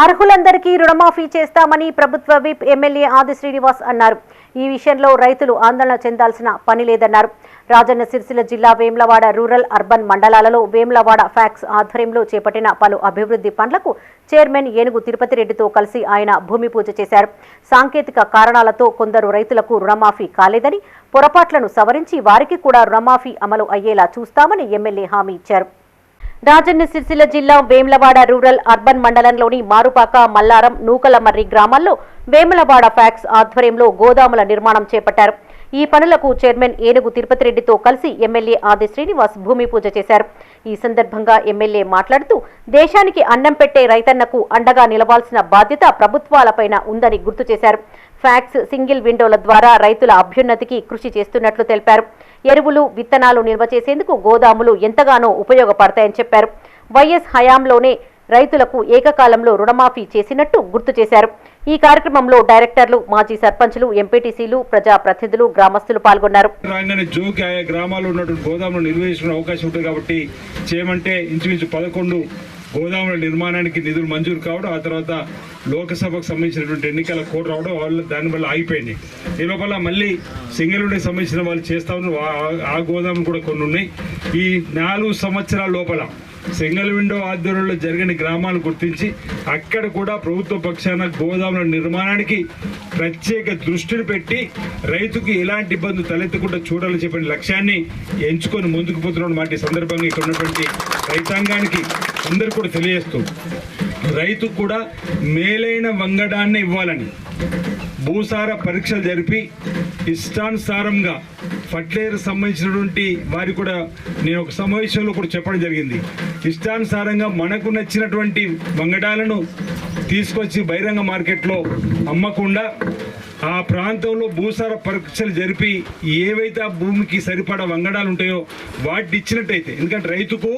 అర్హులందరికీ రుణమాఫీ చేస్తామని ప్రభుత్వ విప్ ఎమ్మెల్యే ఆది శ్రీనివాస్ అన్నారు. ఈ విషయంలో రైతులు ఆందోళన చెందాల్సిన పని లేదన్నారు. రాజన్న సిరిసిల్ల జిల్లా వేమ్లవాడ రూరల్ అర్బన్ మండలాలలో వేమ్లవాడ ఫ్యాక్స్ ఆధ్వర్యంలో చేపట్టిన పలు అభివృద్ధి పనులకు చైర్మన్ ఏనుగు తిరుపతి రెడ్డితో కలిసి ఆయన భూమి పూజ చేశారు. సాంకేతిక కారణాలతో కొందరు రైతులకు రుణమాఫీ కాలేదని పొరపాట్లను సవరించి వారికి కూడా రుణమాఫీ అమలు అయ్యేలా చూస్తామని ఎమ్మెల్యే హామీ ఇచ్చారు. రాజన్న సిరిసిల్ల జిల్లా వేములవాడ రూరల్ అర్బన్ మండలంలోని మారుపాక మల్లారం నూకలమర్రి గ్రామాల్లో వేములవాడ ఫ్యాక్స్ ఆధ్వర్యంలో గోదాముల నిర్మాణం చేపట్టారు. ఈ పనులకు చైర్మన్ ఏనుగు తిరుపతి రెడ్డితో కలిసి ఎమ్మెల్యే ఆది శ్రీనివాస్ భూమి పూజ చేశారు. ఈ సందర్భంగా ఎమ్మెల్యే మాట్లాడుతూ దేశానికి అన్నం పెట్టే రైతన్నకు అండగా నిలవాల్సిన బాధ్యత ప్రభుత్వాలపైన ఉందని గుర్తు చేశారు. ఫ్యాక్స్ సింగిల్ విండోల ద్వారా రైతుల అభ్యున్నతికి కృషి చేస్తున్నట్లు తెలిపారు. ఎరువులు విత్తనాలు నిల్వ చేసేందుకు గోదాములు ఎంతగానో ఉపయోగపడతాయని చెప్పారు. వైఎస్ హయాంలోనే రైతులకు ఏకకాలంలో రుణమాఫీ చేసినట్టు గుర్తు చేశారు. ఈ కార్యక్రమంలో డైరెక్టర్లు మాజీ సర్పంచులు ఎంపీటీసీలు ప్రజాప్రతినిధులు గ్రామస్తులు పాల్గొన్నారు. జోకి ఆయా గ్రామాల్లో ఉన్నటువంటి గోదాములు నిర్వహించుకునే అవకాశం ఉంటుంది కాబట్టి చేయమంటే ఇంచుమించు పదకొండు గోదాముల నిర్మాణానికి నిధులు మంజూరు కావడం ఆ తర్వాత లోకసభకు సంబంధించినటువంటి ఎన్నికల కోడ్ రావడం వాళ్ళు దానివల్ల ఆగిపోయింది. ఈ లోపల మళ్ళీ సింగిల్ సంబంధించిన వాళ్ళు చేస్తా ఉన్నారు. ఆ- గోదాములు కూడా కొన్ని ఉన్నాయి. ఈ నాలుగు సంవత్సరాల లోపల సింగిల్ విండో ఆధ్వర్యంలో జరిగిన గ్రామాలు గుర్తించి అక్కడ కూడా ప్రభుత్వ పక్షాన గోదాముల నిర్మాణానికి ప్రత్యేక దృష్టిని పెట్టి రైతుకు ఎలాంటి ఇబ్బంది తలెత్తకుండా చూడాలని చెప్పిన లక్ష్యాన్ని ఎంచుకొని ముందుకు పోతున్న ఈ సందర్భంగా ఇక్కడ ఉన్నటువంటి రైతాంగానికి అందరు కూడా తెలియజేస్తూ రైతుకు కూడా మేలైన వంగడాన్ని ఇవ్వాలని భూసార పరీక్షలు జరిపి ఇష్టానుసారంగా ఫర్టిలైజర్ సంబంధించినటువంటి వారి కూడా నేను ఒక సమావేశంలో కూడా చెప్పడం జరిగింది. ఇష్టానుసారంగా మనకు నచ్చినటువంటి వంగడాలను తీసుకొచ్చి బహిరంగ మార్కెట్లో అమ్మకుండా ఆ ప్రాంతంలో భూసార పరీక్షలు జరిపి ఏవైతే ఆ భూమికి సరిపడా వంగడాలు ఉంటాయో వాటిని ఇచ్చినట్టయితే ఎందుకంటే రైతుకు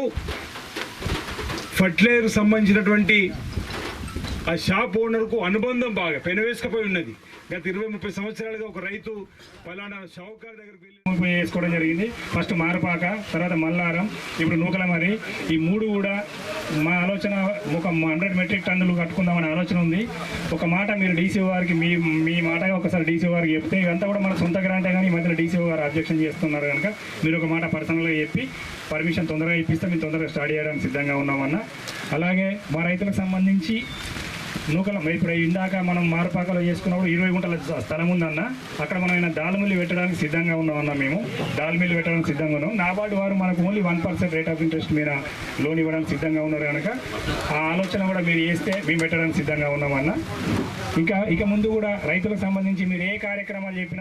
ఫర్టిలైజర్ సంబంధించినటువంటి ఆ షాప్ ఓనర్కు అనుబంధం బాగా పెనవేసుకపోయి ఉన్నది. గత ఇరవై ముప్పై సంవత్సరాలుగా ఒక రైతు పలానా షావుకారు దగ్గరికి వెళ్ళి వేసుకోవడం జరిగింది. ఫస్ట్ మారపాక తర్వాత మల్లారం ఇప్పుడు నూకలమరి. ఈ మూడు కూడా మా ఆలోచన ఒక హండ్రెడ్ మెట్రిక్ టన్నులు కట్టుకుందామనే ఆలోచన ఉంది. ఒక మాట మీరు డీసీ వారికి మీ మీ మాటగా ఒకసారి డీసీ వారికి చెప్తే ఇదంతా కూడా మన సొంత గ్రాంటే కానీ ఈ మధ్యలో డీసీ గారు అబ్జెక్షన్ చేస్తున్నారు కనుక మీరు ఒక మాట పర్సనల్గా చెప్పి పర్మిషన్ తొందరగా ఇప్పిస్తే మేము తొందరగా స్టార్ట్ చేయడానికి సిద్ధంగా ఉన్నామన్న. అలాగే మా రైతులకు సంబంధించి నూకలం ఇప్పుడు ఇందాక మనం మారుపాకలో చేసుకున్నప్పుడు ఇరవై గుంటల స్థలం ఉందన్న. అక్కడ మనం ఏమైనా దాల్ మిల్లు పెట్టడానికి సిద్ధంగా ఉన్నామన్న మేము. దాల్ మిల్లు పెట్టడానికి సిద్ధంగా ఉన్నాం. నాబార్డు వారు మనకు only one percent rate of interest మీద లోన్ ఇవ్వడానికి సిద్ధంగా ఉన్నారు కనుక ఆ ఆలోచన కూడా మీరు చేస్తే మేము పెట్టడానికి సిద్ధంగా ఉన్నామన్న. ఇంకా ఇక ముందు కూడా రైతులకు సంబంధించి మీరు ఏ కార్యక్రమాలు చెప్పినా